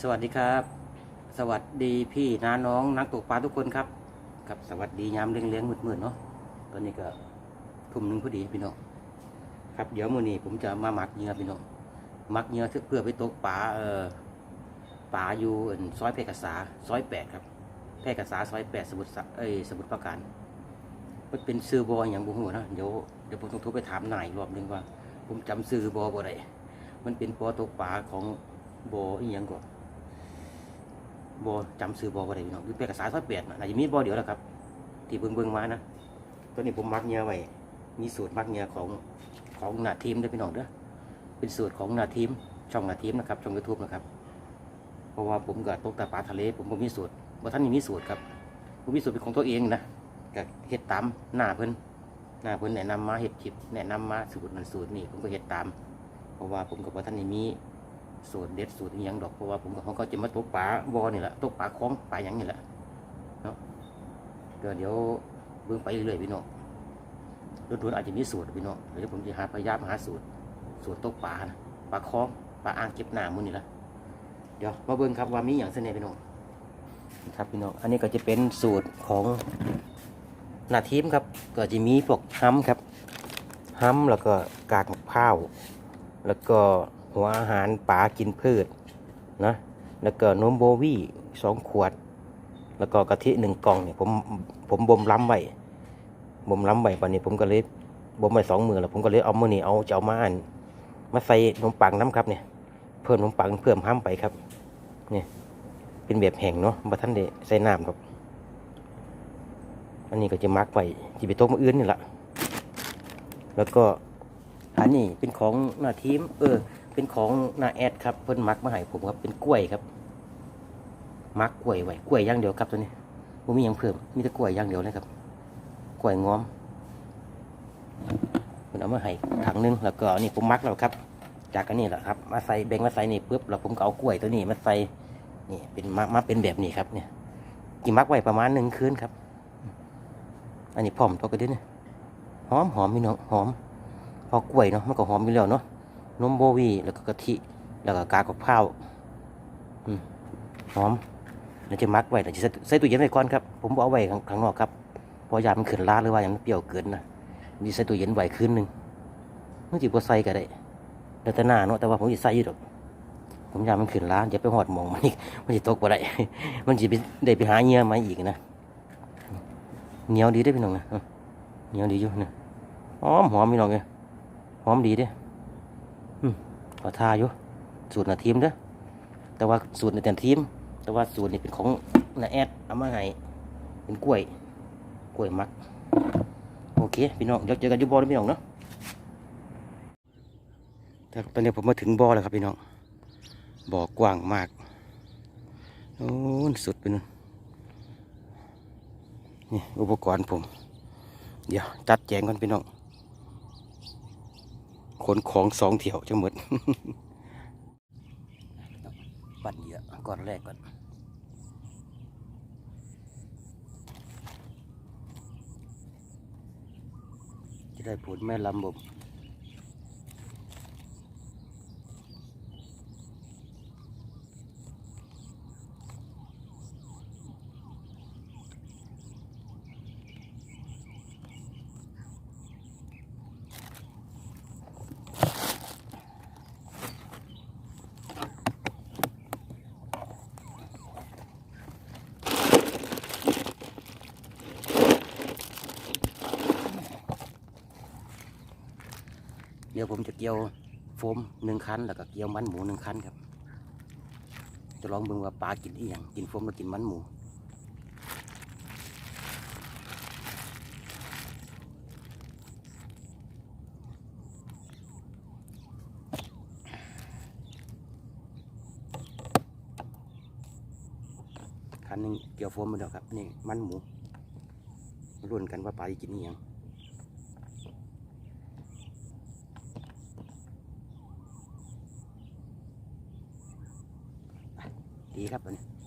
สวัสดีครับ สวัสดีพี่น้าน้องนักตกปลาทุกคนครับครับสวัสดียามเลี้ยงเลี้ยงมืดๆเนาะตอนนี้ก็ทุ่มหนึ่งพอดีพี่น้องครับเดี๋ยวมื้อนี้ผมจะมาหมักเหยื่อพี่น้องหมักเหยื่อเพื่อไปตกปลาเอ่อปลาอยู่ซอยแพกษาซอยแปดครับแพกษาซอยแปดสมุทรเอ้ยสมุทรปราการมันเป็นซื้อบออย่างบุหัวนะเดี๋ยวเดี๋ยวผมต้องโทรไปถามนายรอบหนึงว่า ผมจำซื้อบอบ่ได้มันเป็นปอตกปลาของบออีหยังก่อน บอจำซื้อบอ่ได้พี่น้องอเป็นเอกสารซอยเปลี่ยนน่ะอาจจะมีบอเดียวแหละครับ ที่เบิ่งเบิ่งมานะตัวนี้ผมมักเงียไว้มีสูตรมักเงียของของหน้าทีมเด้พี่น้องเด้อเป็นสูตรของหน้าทีมช่องหน้าทีมนะครับช่องยูทูบนะครับเพราะว่าผมกับตกแต่ปลาทะเล ผมผมมีสูตรว่าท่านมีสูตรครับผมมีสูตรเป็นของตัวเองนะก็เฮ็ดตามหน้าเพิ่นหน้าเพิ่นแนะนำมาเฮ็ดคลิปแนะนำมาสูตรนั้นสูตรนี้ผมก็เฮ็ดตาม เพราะว่าผมกับว่าท่านนี่มี สูตรเด็ดสูตรอหยังดอกเพราะว่าผมกับเขาก็จะมาตกปลาบอนี่แหละตกปลาคล้องปลาหยังนี่แหละเนาะก็เดี๋ยวเบิ่งไปเรื่อยๆพี่น้องรุ่นๆอาจจะมีสูตรพี่น้องเดี๋ยวผมจะหาพยายามหาสูตร สูตรตกปลานะปลาคล้องปลาอ่างเก็บน้ำมือนี่ละเดี๋ยวมาเบิ่งครับว่ามีอย่างเสน่ห์พี่น้องครับพี่น้องอันนี้ก็จะเป็นสูตรของหน้าทีมครับก็จะมีพวกฮัมครับฮัมแล้วก็กากมะพร้าวแล้วก็ หัวอาหารปลากินพืชนะแล้วก็นมโบวี่สองขวด แล้วก็กะทิหนึ่งกล่องเนี่ยผมผมบ่มล้ำไว้บ่มล้ำไว้ปันนี้ผมก็เลยบ่มไว้สองมือแล้วผมก็เลยเอามือนี่เอาจะเอามาอันมาใส่ขนมปังน้ำครับเนี่ยเพิ่มขนมปังเพิ่มห้ามไปครับเนี่ยเป็นแบบแห้งเนาะบัท่านเดใส่น้ำครับ อันนี้ก็จะมักไว้ที่ไปโต๊ะมืออื่นนี่แหละแล้วก็อันนี้เป็นของหน้าทีม เออ เป็นของหน้าแอดครับเพิ่นมักมาให้ผมครับเป็นกล้วยครับ มักกล้วยไว้กล้วยอย่างเดียวครับตัวนี้ผมมีอย่างเพิ่มมีแต่กล้วยอย่างเดียวเลยครับกล้วยงอมเพิ่นเอามาให้ถังนึงแล้วก็นนี้ผมมักแล้วครับ จากอันนี้แหละครับ มาใส่แบ่งมาใส่นี่ปุ๊บแล้วผมก็เอากล้วยตัวนี้มาใส่นี่เป็นมามาเป็นแบบนี้ครับเนี่ยกี่มักไว้ประมาณหนึ่งคืนครับ อันนี้พร้อมตัวกระดิ่งหอมหอมพี่น้องหอม พอกล้วยเนาะมันก็หอมอยู่แล้วเนาะ นมโบวี แล้วก็กะทิ แล้วก็กากกับข้าวอืมหอมเดี๋ยวจะมักไว้เดี๋ยวจะใส่ตู้เย็นไว้ก่อนครับ ผมบ่เอาไว้ข้างข้งนอกครับ เพราะยามันขึ้นราหรือว่าอย่างมันเปรี้ยวเกินนะมีใส่ตู้เย็นไว้คืนหนึ่งมันจีบ่ใส่ก็ได้แต่หน้าเนาะ แต่ว่าผมจะใส่อยู่ดอกผมยามันขึ้นราอย่าไปหอดมองมันอีก มันจะตกบ่ได้ มันจะไปได้ไปหาเหยื่อมาอีกนะเหนียวดีได้พี่น้องนะเหนียวดีอยู่นะหอมหอมพี่น้องเลยหอมดีเด้ อทาอยู่สูตรนาทีมเด้อแต่ว่าสูตรในแต่ทีม แต่ว่าสูตรนี่เป็นของนาแอดเอามาให้เป็นกล้วยกล้วยมักโอเคพี่น้องเดี๋ยวเจอกันอยูบอลพี่น้องเนาะแต่ตอนนี้ผมมาถึงบอแล้วครับพี่น้องบ่อกว้างมากโอ้สุดไปนู่นนี่อุปกรณ์ผม เดี๋ยวจัดแจงก่อนพี่น้อง ขนของสองเถี่ยวจะหมดปั่นเยอะก่อนแรกก่อนจะได้ผลแม่ลำบบ ดี๋ยวผมจะเกี่ยวโฟมหนึ่งคันแล้วก็เกี่ยวมันหมูหนึ่งคันครับ จะลองเบิ่งว่าปลากินอีหยังกินโฟมแล้วกินมันหมูคันหนึงเกี่ยวโฟมมาเดียวครับนี่มันหมูรุ่นกันว่าปลาจะกินอีหยัง ดีครับตัวนี้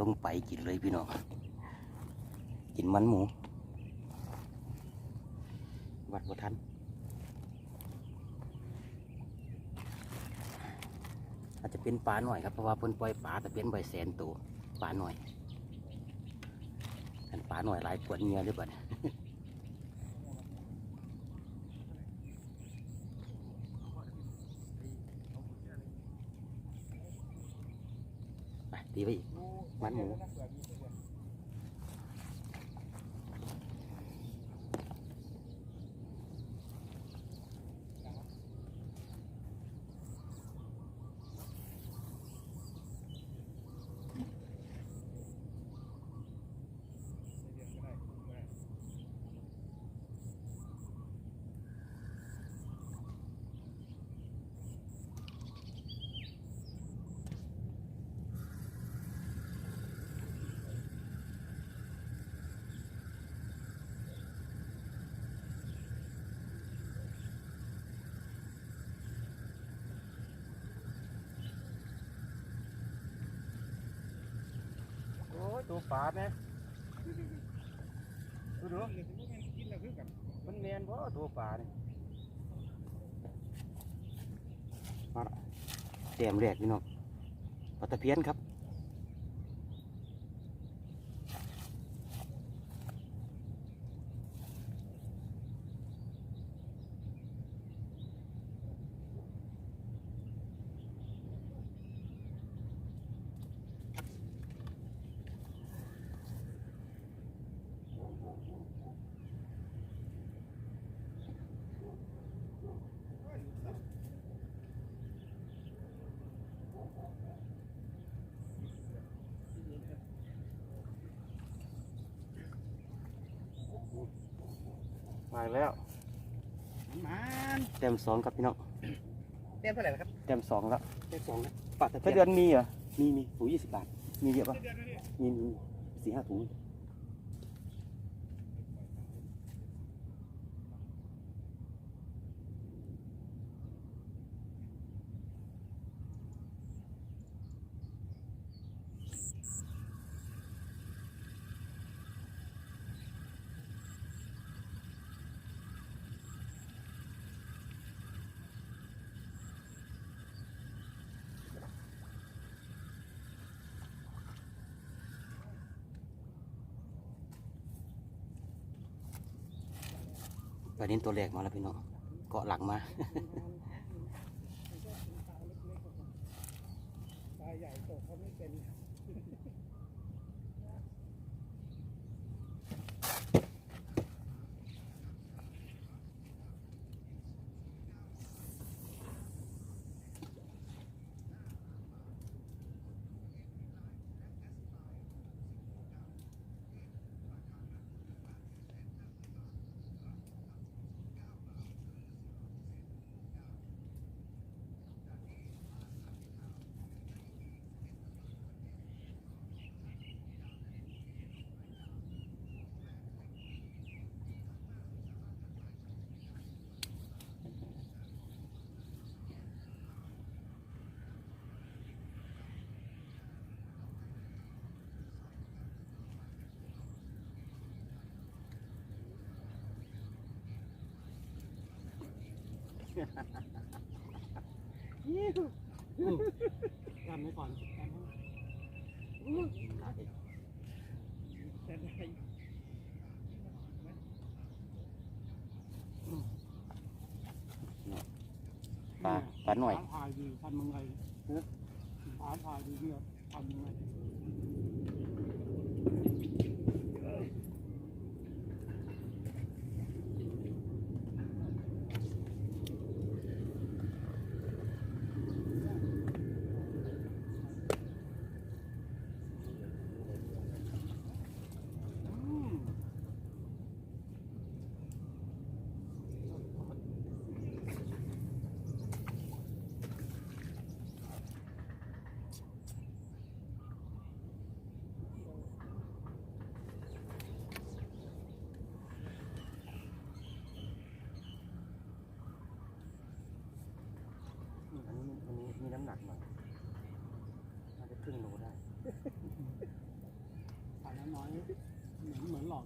ลงไปกินเลยพี่น้องกินมันหมู วัดวัทันอาจจะเป็นปลาหน่อยครับเพราะว่าเพิ่นปล่อยปลาแต่เป็นใบแสนตัวปลาหน่อยอันปลาหน่อยหลายปวดเงียด้วยบัดไปตีไปอีก มันหมู โอ้ยตัว ปลาไหมดูดูมันเมียนเพราะตัวปลาเนี่ยมาละแต้มแรกพี่น้องปลาตะเพียนครับ มาแล้วมันแต้มสองครับพี่น้องเต็มเท่าไหร่ครับแต้มสองแล้วเต็มสองนะปลาตะถ้าเพียนเดือนมีเหรอมีมีถุงยี่สิบบาทมีเยอะปะมีมีสี่ห้าถุง ปลาเน้นตัวแรกมาแล้วพี่น้องเกาะหลังมาปลาใหญ่ตกเขาไม่เป็น ทำไว้ก่อนทำไว้แต่ได้ปลาปลาหน่อย ถามถ่ายดีทำยังไงเนอะถามถ่ายดีเนี่ยทำยังไง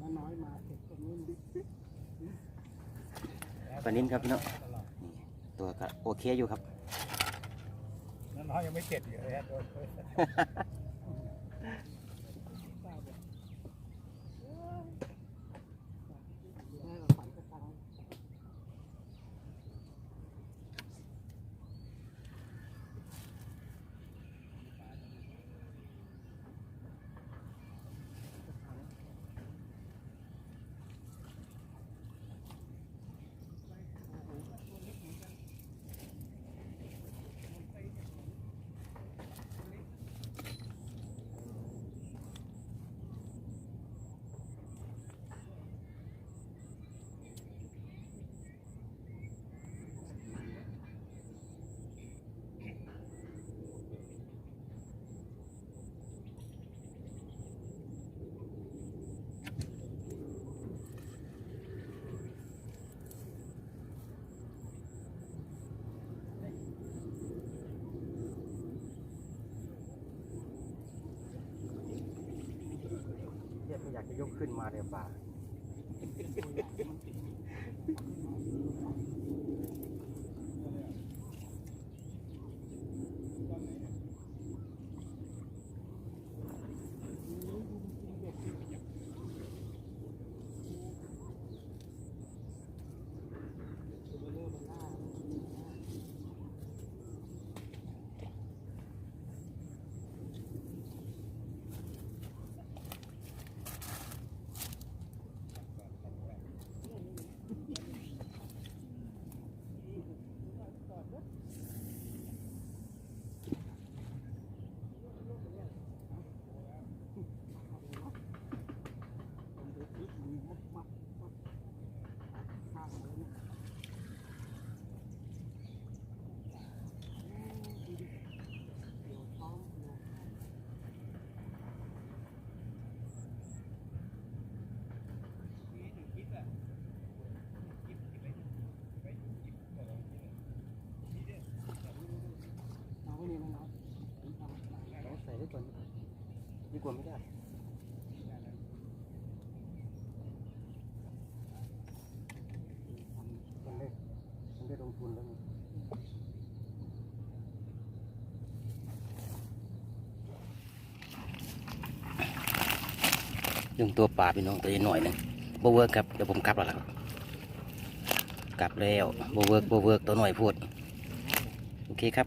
น้าน้อยมาเก็บตรงนี้นปลานิ้นครับพี่น้องนี่ตัวก็โอเคอยู่ครับ น้น้อยยังไม่เข็ดอยู่เลยฮะโดน ได้เราฝันกระตัง เรี ยกขึ้นมาเลยป่าใส่ได้ก่อนดี กว่าไม่ได้มันได้มันได้ลงทุนแล้วไงยุงตัวป่าพี่น้องตัวน้อยหนึ่งโบเวิร์กครับ เดี๋ยวผมกลับแล้วครับกลับแล้วโบเวิร์กโบเวิร์กตัวหน่อยพูด โอเคครับ